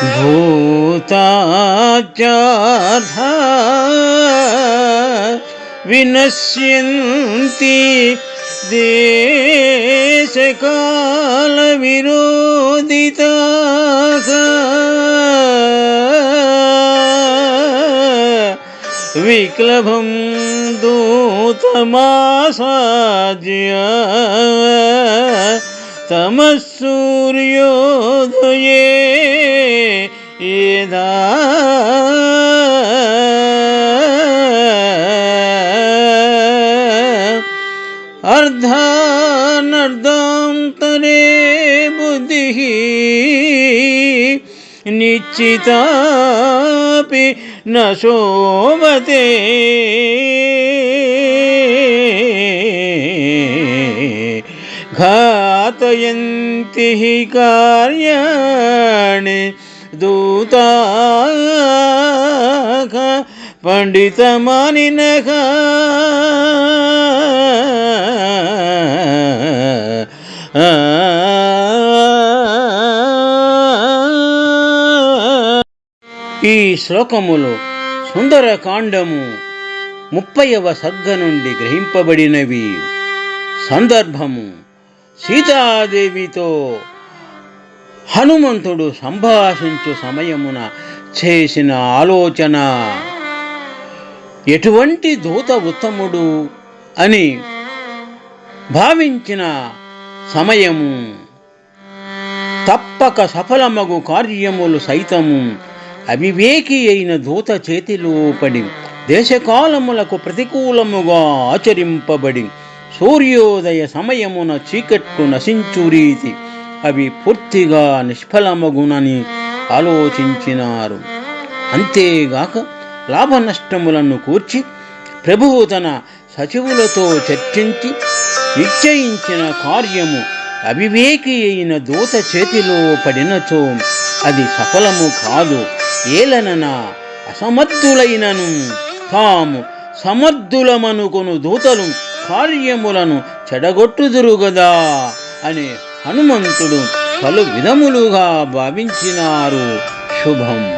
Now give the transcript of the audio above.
भूताचार्था विनश्यन्ति देशकालविरोदिताः विक्लभं दूतमासाद्य तमः सूर्यो अर्धानर्दं तरे बुद्धिः निश्चितापि न शोभते। घातयन्ति हि कार्याणि दूताः पण्डितमानिनः ఈ శ్లోకములు సుందరకాండము ముప్పైవ సర్గ నుండి గ్రహింపబడినవి. సందర్భము సీతాదేవితో హనుమంతుడు సంభాషించు సమయమున చేసిన ఆలోచన. ఎటువంటి దూత ఉత్తముడు అని భావించిన సమయము. తప్పక సఫలమగు కార్యములు సైతము. అవివేకి అయిన దూత చేతిలో పడి దేశకాలములకు ప్రతికూలముగా ఆచరింపబడి సూర్యోదయ సమయమున చీకట్లు నశించు రీతి అవి పూర్తిగా నిష్ఫలమగునని ఆలోచించినారు. అంతేగాక లాభ నష్టములను కూర్చి ప్రభువు తన సచివులతో చర్చించి నిశ్చయించిన కార్యము అవివేకి అయిన దూత చేతిలో పడినచో అది సఫలము కాదు. ఏలనన అసమర్థులైనను తాము సమర్థులమనుకొను దూతలు కార్యములను చెడగొట్టుదురుగదా అని హనుమంతుడు పలు విధములుగా భావించినారు. శుభం.